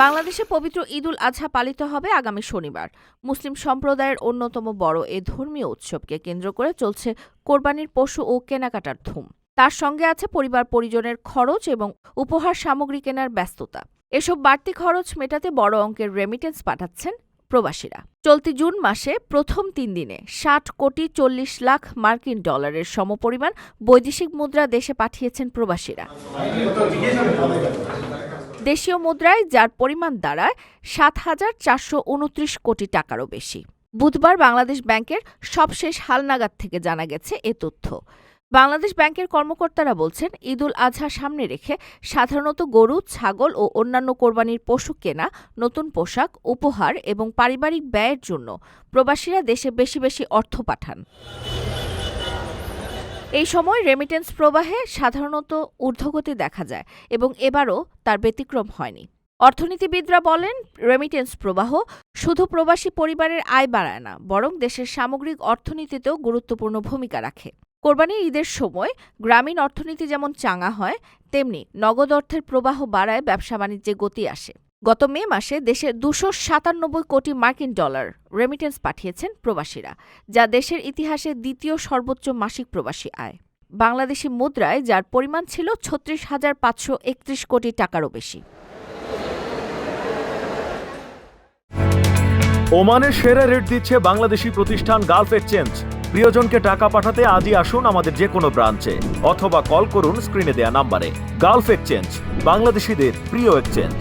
বাংলাদেশে পবিত্র ঈদুল আজহা পালিত হবে আগামী শনিবার। মুসলিম সম্প্রদায়ের অন্যতম বড় এ ধর্মীয় উৎসবকে কেন্দ্র করে চলছে কোরবানির পশু ও কেনাকাটার ধুম। তার সঙ্গে আছে পরিবার পরিজনের খরচ এবং উপহার সামগ্রী কেনার ব্যস্ততা। এসব বাড়তি খরচ মেটাতে বড় অঙ্কের রেমিটেন্স পাঠাচ্ছেন প্রবাসীরা। চলতি জুন মাসে প্রথম তিন দিনে ষাট কোটি চল্লিশ লাখ মার্কিন ডলারের সমপরিমাণ বৈদেশিক মুদ্রা দেশে পাঠিয়েছেন প্রবাসীরা। দেশীয় মুদ্রায়, যার পরিমাণ দাঁড়ায় সাত হাজার চারশো উনত্রিশ কোটি টাকারও বেশি। বুধবার বাংলাদেশ ব্যাংকের সবশেষ হালনাগাদ থেকে জানা গেছে এ তথ্য। বাংলাদেশ ব্যাংকের কর্মকর্তারা বলছেন, ঈদুল আজহা সামনে রেখে সাধারণত গরু, ছাগল ও অন্যান্য কোরবানির পশু কেনা, নতুন পোশাক, উপহার এবং পারিবারিক ব্যয়ের জন্য প্রবাসীরা দেশে বেশি বেশি অর্থ পাঠান। এই সময় রেমিটেন্স প্রবাহে সাধারণত ঊর্ধ্বগতি দেখা যায় এবং এবারও তার ব্যতিক্রম হয়নি। অর্থনীতিবিদরা বলেন রেমিটেন্স প্রবাহ শুধু প্রবাসী পরিবারের আয় বাড়ায় না, বরং দেশের সামগ্রিক অর্থনীতিতেও গুরুত্বপূর্ণ ভূমিকা রাখে। কোরবানির ঈদের সময় গ্রামীণ অর্থনীতি যেমন চাঙা হয়, তেমনি নগদ অর্থের প্রবাহ বাড়ায় ব্যবসা বাণিজ্যে গতি আসে। গত মে মাসে দেশে দুশো সাতানব্বই কোটি মার্কিন ডলার রেমিটেন্স পাঠিয়েছেন প্রবাসীরা, যা দেশের ইতিহাসে দ্বিতীয় সর্বোচ্চ মাসিক প্রবাসী আয়। বাংলাদেশি মুদ্রায়, যার পরিমাণ ছিল ছত্রিশ হাজার পাঁচশো একত্রিশ কোটি টাকারও বেশি। ওমানের সেরা রেট দিচ্ছে বাংলাদেশি প্রতিষ্ঠান গালফ এক্সচেঞ্জ প্রিয়জনকে টাকা পাঠাতে আজই আসুন আমাদের যে কোনো ব্রাঞ্চে, অথবা কল করুন স্ক্রিনে দেয়া নাম্বারে। গালফ এক্সচেঞ্জ বাংলাদেশিদের প্রিয় এক্সচেঞ্জ